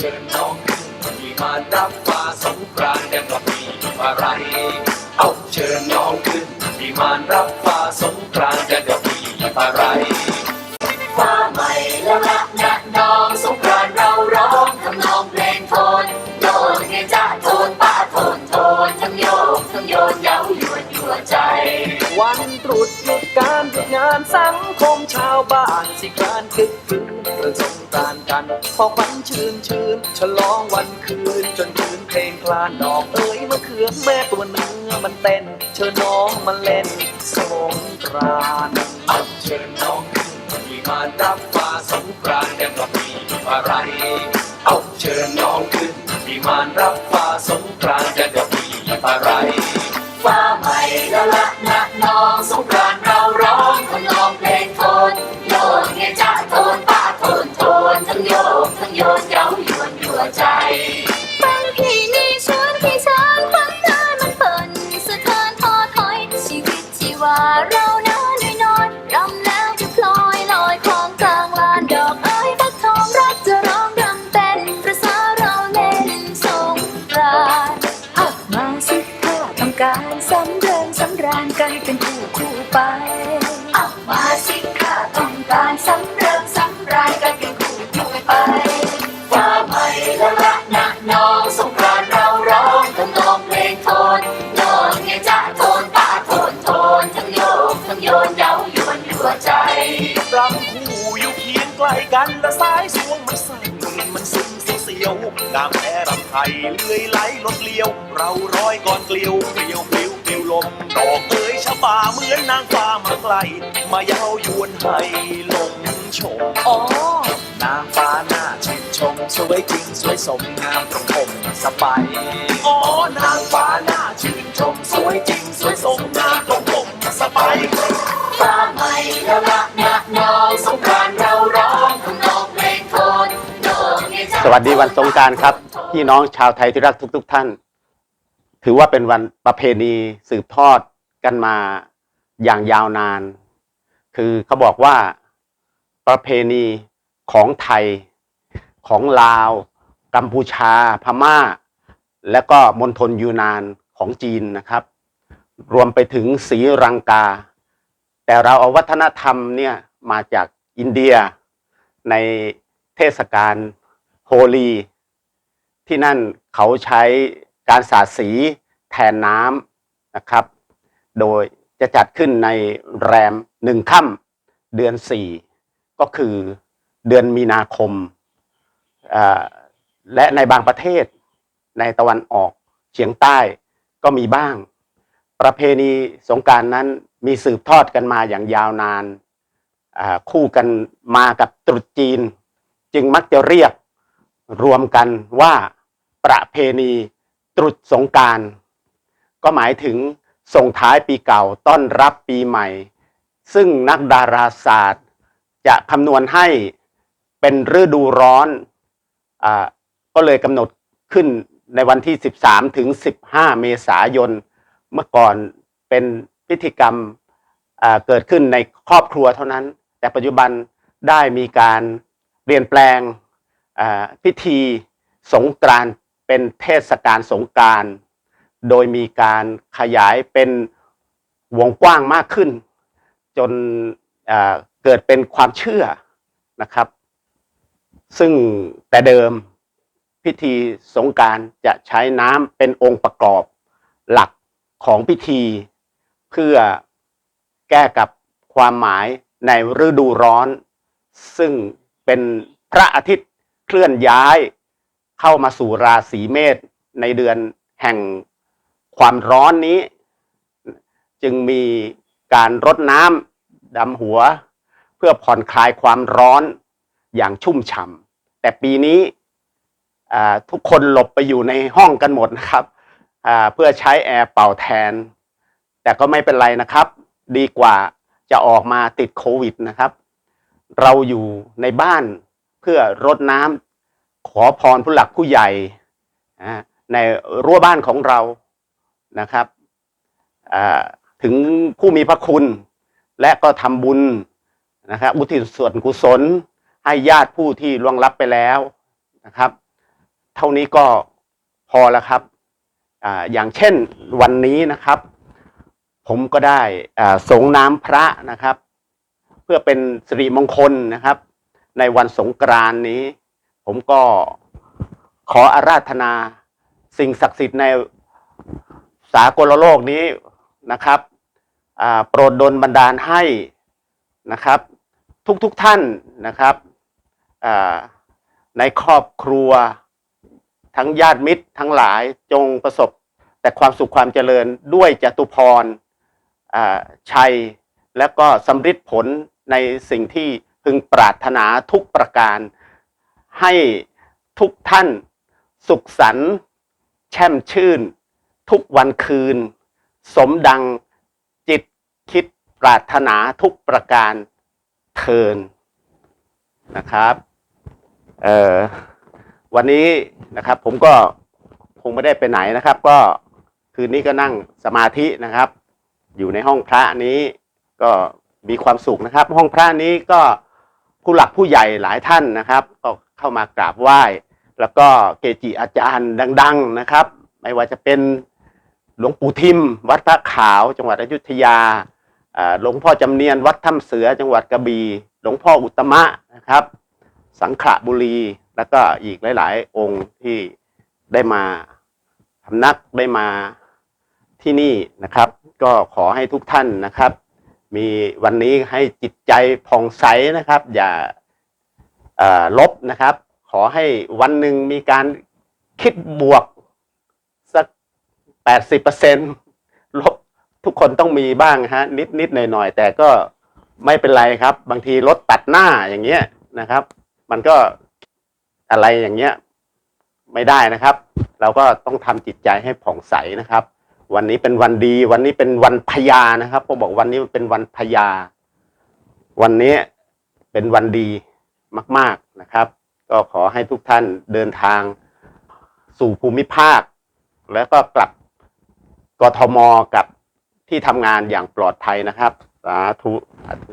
เชิญน้องขึ้นที่มารับฟ้าสงกรานต์แดงกระปีอะไร เอาเชิญน้องขึ้นที่มารับฟ้าสงกรานต์แดงกระปีอะไรฟ้าใหม่แล้วละนะน้องสงกรานต์เราร้องทำนองเพลงโทนโยนเงจ้าโทนป้าโทนโทนทั้งโยกทั้งโยนเย้ายวนยั่วใจ วันตรุษหยุดการหยุดงานสังคมชาวบ้านสิกรานต์คึกคืน พอควันชื่นชื่นฉลองวันคืน จนคืนเพลงคลานดอกเอ้ยมะเขือแม่ตัวเนื้อมันเต้น เชิญน้องมาเล่นสงกรานต์อัญเชิญน้องขึ้นที่มารับฟ้าสงกรานต์แดงกระปีอะไร เอาเชิญน้องขึ้นที่มารับฟ้าสงกรานต์แดงกระปีอะไรฟ้าใหม่แล้วละนะน้องสงกราน การสำเริงสำราญกันเป็นคู่คู่ไปออกมาสิข้าต้องการสำ ยวๆน้ำแพ้รำไทยเลื่อยไหลลดเลี้ยว เราร้อยก่อนเกลียวเกลียวเกลียวเกลียวลมดอกเอ๋ยชะบาเหมือนนางฟ้ามาไกล มาเย้ายวนให้ลงชมอ๋อนางฟ้าหน้าชื่นชม สวยจริงสวยสมงามตรงผมสบายอ๋อนางฟ้าหน้าชื่นชม สวยจริงสวยสมงามตรงผมสบายฟ้าใหม่แล้วละ วัสดีวันสงการครับ พี่น้องชาวไทยที่รักทุกๆท่าน ถือว่าเป็นวันประเพณีสืบทอดกันมาอย่างยาวนาน คือเขาบอกว่าประเพณีของไทยของลาว กัมพูชา พม่า และก็มณฑลยูนานของจีนนะครับ รวมไปถึงศรีรังกา แต่เราเอาวัฒนธรรมเนี่ยมาจากอินเดียในเทศกาล โฮลี ที่นั่นเขาใช้การสาดสีแทนน้ำนะครับ โดยจะจัดขึ้นในแรมหนึ่งค่ำเดือนสี่ก็คือเดือนมีนาคม และในบางประเทศในตะวันออกเฉียงใต้ก็มีบ้าง ประเพณีสงการนั้นมีสืบทอดกันมาอย่างยาวนาน คู่กันมากับตรุษจีน จึงมักจะเรียก รวมกันว่าประเพณีตรุษสงการก็หมายถึงส่งท้ายปีเก่าต้อนรับปีใหม่ ซึ่งนักดาราศาสตร์ จะคำนวณให้เป็นฤดูร้อนอ่าก็เลยกำหนดขึ้นในวันที่ 13 ถึง 15 เมษายน เมื่อก่อนเป็นพิธีกรรมอ่าเกิดขึ้นในครอบครัวเท่านั้น แต่ปัจจุบันได้มีการเปลี่ยนแปลง พิธีสงกรานต์เป็นเทศกาลสงกรานต์โดยมีการขยายเป็นวงกว้างมากขึ้น จนเกิดเป็นความเชื่อนะครับ ซึ่งแต่เดิมพิธีสงการจะใช้น้ำเป็นองค์ประกอบหลักของพิธี เพื่อแก้กับความหมายในฤดูร้อน ซึ่งเป็นพระอาทิตย์ เคลื่อนย้ายเข้ามาสู่ราศีเมษในเดือนแห่งความร้อนนี้ จึงมีการรดน้ำดำหัว เพื่อผ่อนคลายความร้อนอย่างชุ่มฉ่ำแต่ปีนี้ทุกคนหลบไปอยู่ในห้องกันหมดนะครับเพื่อใช้แอร์เป่าแทน แต่ก็ไม่เป็นไรนะครับ ดีกว่าจะออกมาติดโควิดนะครับ เราอยู่ในบ้าน เพื่อรดน้ำขอพรผู้หลักผู้ใหญ่ในรั้วบ้านของเรานะครับถึงผู้มีพระคุณ และก็ทำบุญนะครับอุทิศส่วนกุศล ให้ญาติผู้ที่ล่วงลับไปแล้วนะครับ เท่านี้ก็พอแล้วครับออย่างเช่นวันนี้นะครับ ผมก็ได้อ่าสงน้ำพระนะครับ เพื่อเป็นสิริมงคลนะครับ ในวันสงกรานนี้ ผมก็ขออาราธนาสิ่งศักดิ์สิทธิ์ในสากลโลกนี้นะครับโปรดดลบันดาลให้นะครับ ทุกๆทท่านนะครับในครอบครัว ทั้งญาติมิตรทั้งหลายจงประสบแต่ความสุขความเจริญด้วยจตุพรชัย และก็สำฤทธิ์ผลในสิ่งที่ พึงปรารถนาทุกประการ ให้ทุกท่านสุขสันต์แช่มชื่น ทุกวันคืน สมดังจิตคิดปรารถนาทุกประการเทินนะครับเอ่อวันนี้นะครับผมก็คงไม่ได้ไปไหนนะครับ ก็คืนนี้ก็นั่งสมาธินะครับ อยู่ในห้องพระนี้ก็มีความสุขนะครับ ห้องพระนี้ก็ ผู้หลักผู้ใหญ่หลายท่านนะครับ ก็เข้ามากราบไหว้ แล้วก็เกจิอาจารย์ดัง ๆนะครับ ไม่ว่าจะเป็นหลวงปู่ทิม วัดพระขาว จังหวัดอยุธยาหลวงพ่อจำเนียน วัดถ้ำเสือจังหวัดกระบี่หลวงพ่ออุตมะนะครับ สังขละบุรี แล้วก็อีกหลาย ๆ องค์ที่ได้มาพำนักได้มาที่นี่นะครับ ก็ขอให้ทุกท่านนะครับ มีวันนี้ให้จิตใจผ่องใสนะครับ อย่าลบนะครับ ขอให้วันหนึ่งมีการคิดบวกสักแปดสิบเปอร์เซ็นลบทุกคนต้องมีบ้างฮะ นิดนิดหน่อยหน่อยๆแต่ก็ไม่เป็นไรครับ บางทีรถตัดหน้าอย่างเงี้ยนะครับ มันก็อะไรอย่างเงี้ย ไม่ได้นะครับ เราก็ต้องทำจิตใจให้ผ่องใสนะครับ วันนี้เป็นวันดี วันนี้เป็นวันพญานะครับผมบอกวันนี้เป็นวันพญาวันนี้เป็นวันดีมาก ๆนะครับ ก็ขอให้ทุกท่านเดินทางสู่ภูมิภาค แล้วก็กลับกทมกับที่ทำงานอย่างปลอดภัยนะครับ สาธุสาธุ